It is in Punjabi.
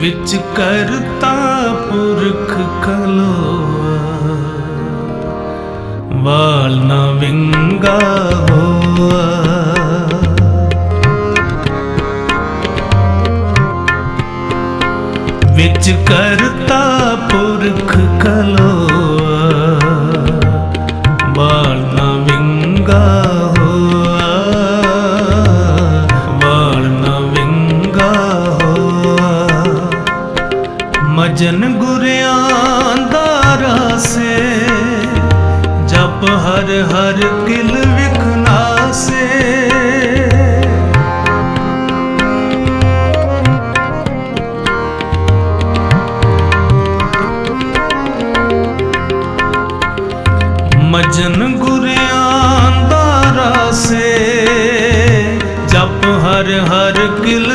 ਵਿੱਚ ਕਰਤਾ ਪੁਰਖ ਖਲੋਆ ਵਾਲ ਨਾ ਵਿੰਗਾ ਹੋਆ। ਵਿੱਚ ਕਰਤਾ ਪੁਰਖ ਕਲੋ ਮਜਨ ਗੁਰਿਆਂ ਦਾ ਰਸੇ, ਜਪ ਹਰ ਹਰ ਕਿਲ ਵਿਖਨਾਸੇ ਮਜਨ ਗੁਰਿਆਂ ਦਾ ਰਸੇ, ਜਪ ਹਰ ਹਰ ਕਿਲ